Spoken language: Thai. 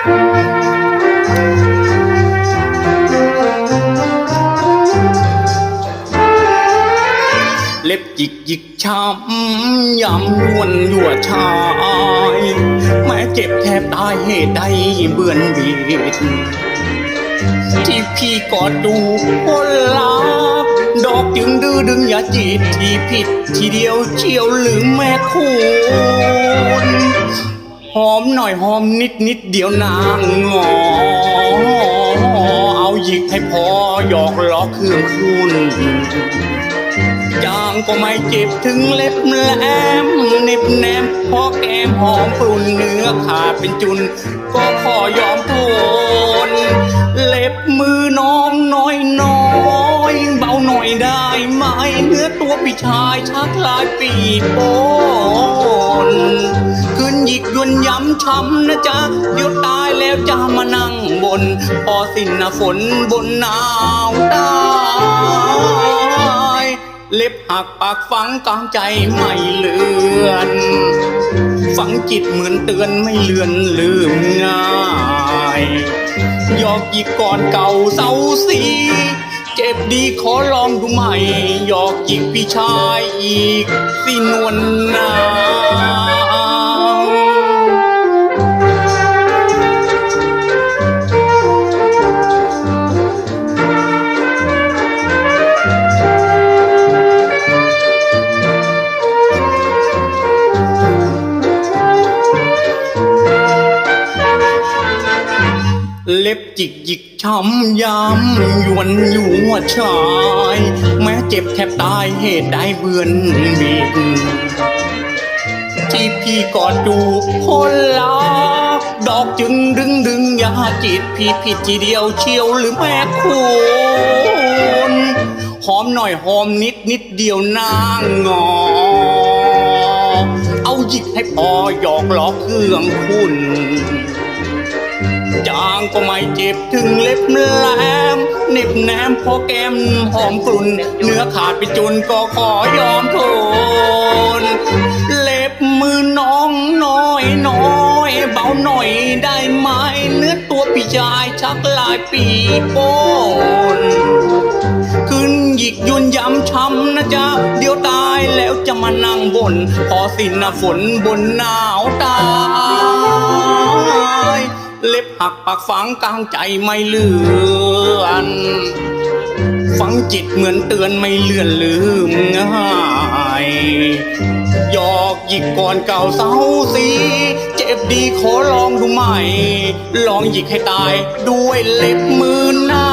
เล็บจิกจิกช้ำยำยวนยั่วชายแม้เจ็บแทบตายเหตุใดเบื่อนเบียดที่พี่กอดดูคนลักดอกจึงดื้อดึงอย่าจีบที่ผิด ทีเดียวเชียวหรือแม่คุณ หอมหน่อยหอมนิดนิดเดียวนางงอ เอาหยิกให้พอหยอกล้อเครื่องคุณจางก็ไม่เจ็บถึงเล็บแหลมเน็บแนมพอแก้มหอมปรุนเนื้อขาดเป็นจุน ก็ขอยอมทนเล็บมือน้องน้อยน้อยเบาหน่อยได้ไหมเนื้อตัวพี่ชายชักลายปีโป้น หยิกยวนย้ำช้ำนะจ๊ะเดี๋ยวตายแล้วจะมานั่งบน พอสิ้นหน้าฝนบนหนาวตายเล็บหักปากฝังกลางใจไม่เลือน ฝังจิตเหมือนเตือนไม่เลือนลืมง่ายหยอกหยิกก่อนเก่าเศร้าสีเจ็บดีขอลองดูใหม่หยอกหยิกพี่ชายอีกสินวลนา เล็บจิกหยิกช้ำยำยวนอยู่วชาย แม้เจ็บแทบตายเหตุใดเบือนบิดที่พี่กอดดูคนลักดอกจึงดึงดึงยาจิตพี่ผิดทีเดียวเชียวหรือแม่คุณหอมหน่อยหอมนิดนิดเดียวนางงอ เอาหยิกให้พอหยอกล้อเครื่องคุณ จางก็ไม่เจ็บถึงเล็บแหลมเน็บแนมพอแก้มหอมกลุ่น เนื้อขาดไปจนก็ขอยอมทน เล็บมือน้องน้อยน้อยเบาหน่อยได้ไหมเนื้อตัวพี่ชายชักลายปีโป้นขึ้นหยิกยุนย้ำช้ำนะจ๊ะ เดี๋ยวตายแล้วจะมานั่งบน พอสินาฝนบนหนาวตาย เล็บหักปากฝังกลางใจไม่เลือนฝังจิตเหมือนเตือนไม่เลื่อนลืมง่ายหยอกหยิกก่อนเก่าเศร้าสีเจ็บดีขอลองดูใหม่ ลองหยิกให้ตายด้วยเล็บมือหน้า